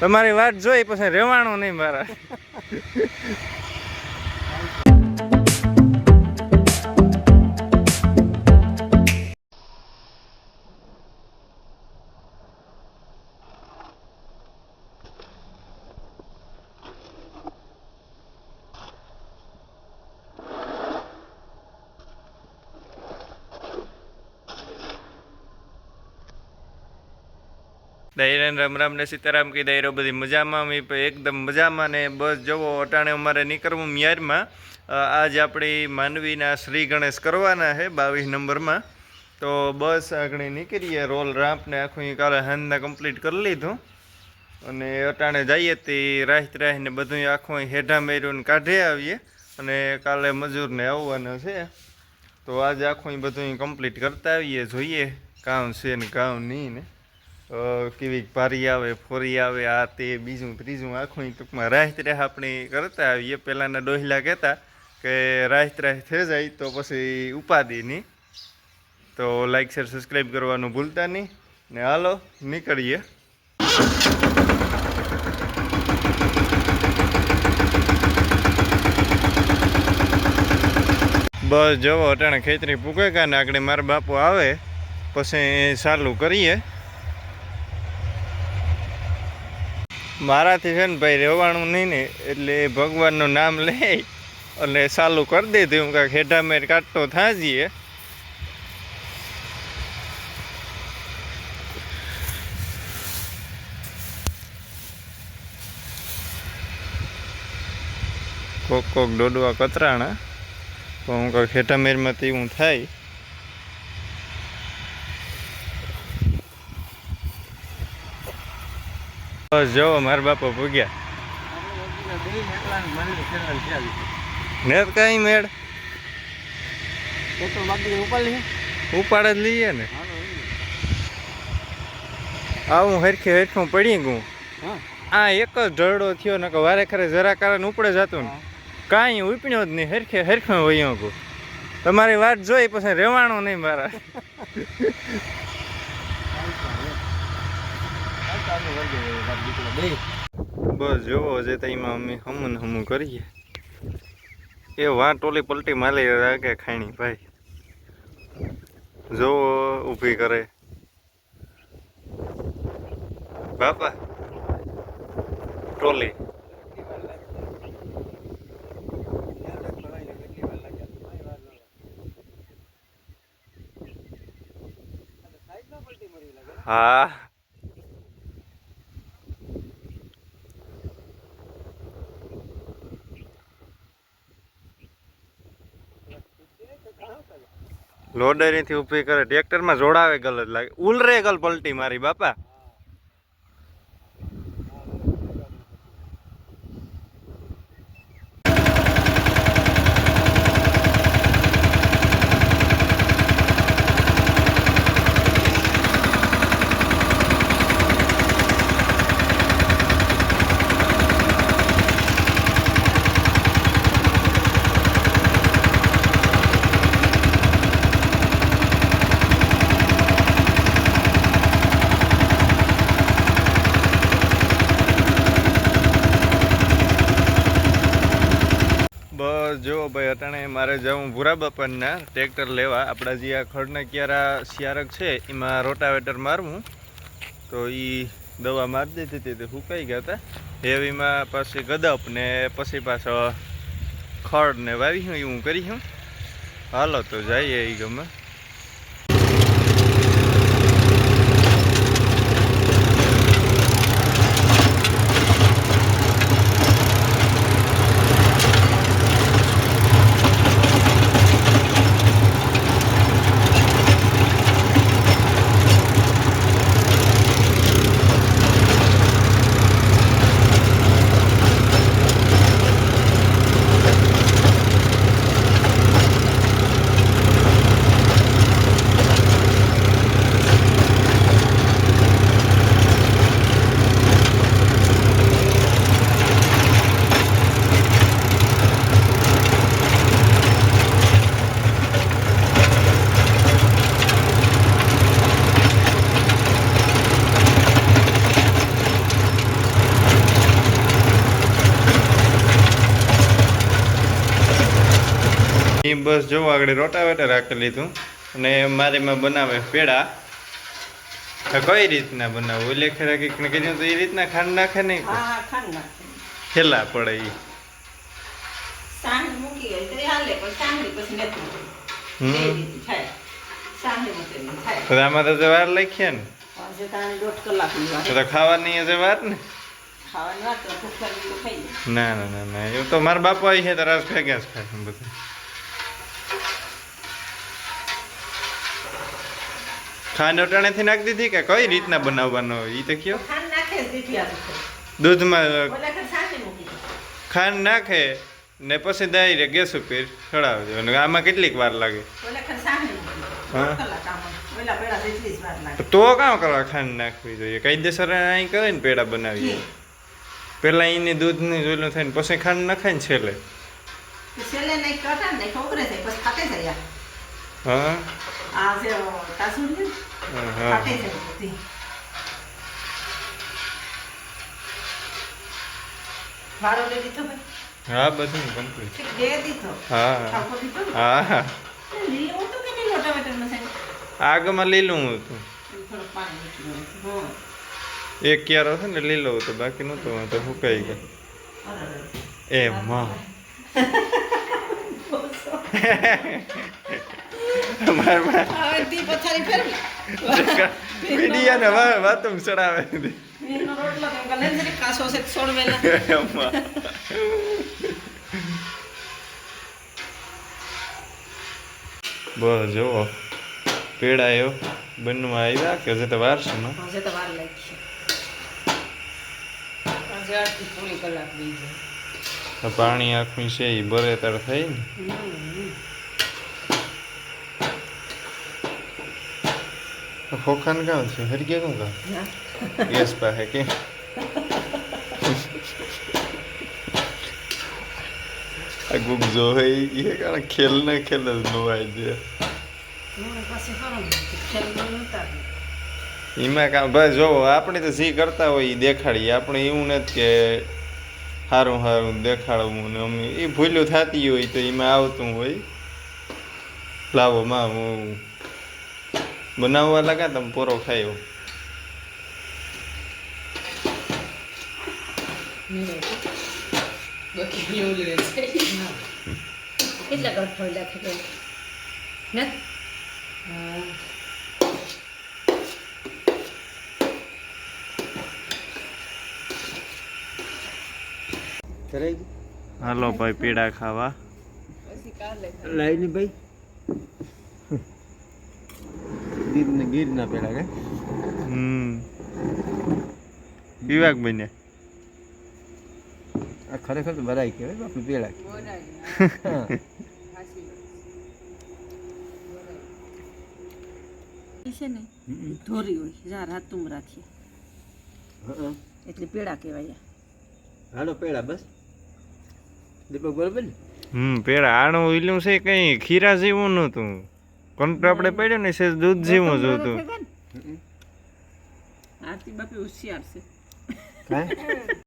તમારી વાત જોઈ પછી રહેવાનું નહીં મારા. દૈરાન રામ રામ ને સીતારામ કી દહીરો બધી મજામાં. અમે એકદમ મજામાં ને બસ જવો અટાણે અમારે નીકળવું મ્યારમાં. આજ આપણી માનવીના શ્રી ગણેશ કરવાના છે બાવીસ નંબરમાં. તો બસ આગળ નીકળીએ, રોલ રામ્પ ને આખું કાલે હાંજના કમ્પ્લીટ કરી લીધું. અને અટાણે જઈએ તે રાહત રાહીને બધું આખું હેઠા મેર્યું કાઢી આવીએ. અને કાલે મજૂરને આવવાનો છે. તો આજે આખું બધું કમ્પ્લીટ કરતા આવીએ, જોઈએ. કામ છે ને કામ નહીં ને. કેવી પારી આવે, ફોરી આવે, આ તે, બીજું, ત્રીજું, આખું ટૂંકમાં રાહત રાહ આપણે કરતા આવીએ. પહેલાંના ડોહલા કહેતા કે રાહત રાહ થઈ જાય તો પછી ઉપાધિની તો લાઈક શેર સબસ્ક્રાઈબ કરવાનું ભૂલતા નહીં. ને હાલો, નીકળીએ. બસ જવો, અટાણે ખેતરી પૂકે કાને આગળ મારા બાપુ આવે, પછી ચાલુ કરીએ. મારાથી છે ને ભાઈ રહેવાનું નહીં ને, એટલે ભગવાનનું નામ લે અને ચાલુ કરી દીધું. કાંઈક હેઠામેર કાઢતો થાજીએ. કોક કોક ડોડવા કતરાણા. તો હું કાંઈક હેઠામેરમાંથી હું થાય. બસ જો મારા બાપા ભૂગ્યા. ને કઈ મેળ? ઉપાડ જ લઈએ ને. આવું હરખે હરખું પડી ગયું. આ એક જ ઢરડો થયો ને વારે ખરે જરા કારણ ઉપડે જતું ને. કાંઈ ઉપડ્યો જ નહીં, હરખે હરખે વયો તમારી વાત જોઈ પછી રહેવાનું નહીં મારા. બસ જોવો જે તઈમાં અમે હમું હમું કરીએ. એ વાં ટોલી પલટી માલી રાખે ખાણી, ભાઈ. જોવો, ઊભી કરે. બાપા, ટોલી. હા. લોડરીથી ઊભી કરે. ટ્રેક્ટરમાં જોડાવે ગલત લાગે. ઉલરે ગલ પલટી મારી બાપા. બસ જો ભાઈ, અટાણે મારે જવું ભૂરા બાપાના ટ્રેક્ટર લેવા. આપણા જે આ ખડના ક્યારા શિયારક છે, એમાં રોટાવેટર મારવું. તો એ દવા મારી દીધી હતી, તે સુકાઈ ગયા હતા. હેવીમાં પછી ગદપ ને પછી પાછો ખડ ને વાવી હું એવું કરી હું હાલો તો જઈએ એ ગમે. બસ જો આગળ રોટાવેટર રાખી લીધું અને મારીમાં બનાવે પેડા. કઈ રીતના બનાવવું? ઓલે ખરા કંઈક ને કીધું તો એ રીતના ખાંડ નાખે નહીં ખેલા પડે એ આમાં તો જે વાર લખીએ ને? તો ખાવાની હશે ને? વાત ખાઈ લે. ના ના ના ના એવું તો મારા બાપા છે તો રસ ભેગા જ ખાય બધું. ખાંડ અટાણેથી નાખી દીધી કે કઈ રીતના બનાવવાનો એ તો કયો. દૂધમાં. ખાંડ નાખે ને પછી ડાયરેક્ટ ગેસ ઉપર ચડાવજો અને આમાં કેટલીક વાર લાગે? તો કામ કરવા ખાંડ નાખવી જોઈએ? કાયદેસર અહીં કરે ને પેડા બનાવી પેલા એની દૂધની જોયેલું થાય ને પછી ખાંડ નાખાય ને છેલ્લે. છેલ્લે નહીં કટા ને ખોકરે છે પછી ફાટે છે હા? આ જે તાસું ને, હા ફાટે છે બધી વારો લઈ દીધો ભાઈ હા બધું કમ્પ્લીટ દીધો હા દીધો હા હા કે લીલો? આગમાં લીલું હતું થોડું પાણી એક ક્યારો છે ને લીલો હતો બાકી નહોતો તો સુકાઈ ગયો. એ માં મારમાં પથારી ફેરવી. મીડિયાને વા વાતું ચડાવે એનો રોટલો કેમ કે લેન્જરી કાસો છે છોડવેલા. એમાં. બસ જુઓ પેડાયો બનવા આવ્યા કે હજી તો વાર છે ને હજે તો વાર પાણી આખું છે એ બરે તાર થઈ ને ખોખાન કામ છે હરી કોણ કામ ના. ગેસ પાસે કે આ ગુગ જો હે એ કારણ ખેલ ને ખેલ જ નવાય છે મારી પાસે ખરો ને. ખેલમાં નહોતા. એમાં કામ ભાઈ જો આપણે તો જે કરતા હોય એ દેખાડીએ આપણે એવું નથી કે સારું સારું દેખાડવું ને અમે એ ભૂલ્યું થતી હોય તો એમાં આવતું હોય લાવો માં હું બનાવવા લાગ્યા તમે પોરો ખાયો. કેટલા ને? હાલો ભાઈ પીડા ખાવા. પછી કાલે ભાઈ. ગીર ગીરના પેલા કે? હમ. વિવાગ બન્યા. આ ખરેખર તો ભરાઈ કહેવાય બાપુ પેલા. છે ને ધોરી હોય જા રાતુમ રાખીએ. હં. એટલે પેડા કહેવાય. હાલો પેડા બસ. દીપક બરોબર ને? હમ પેડા આણું ઓઈલું છે કઈ ખીરા જેવું નહોતું. કંટ આપણે પડ્યો ને સેજ દૂધ જીવું જ હતું આરતી બાપી હોશિયાર છે.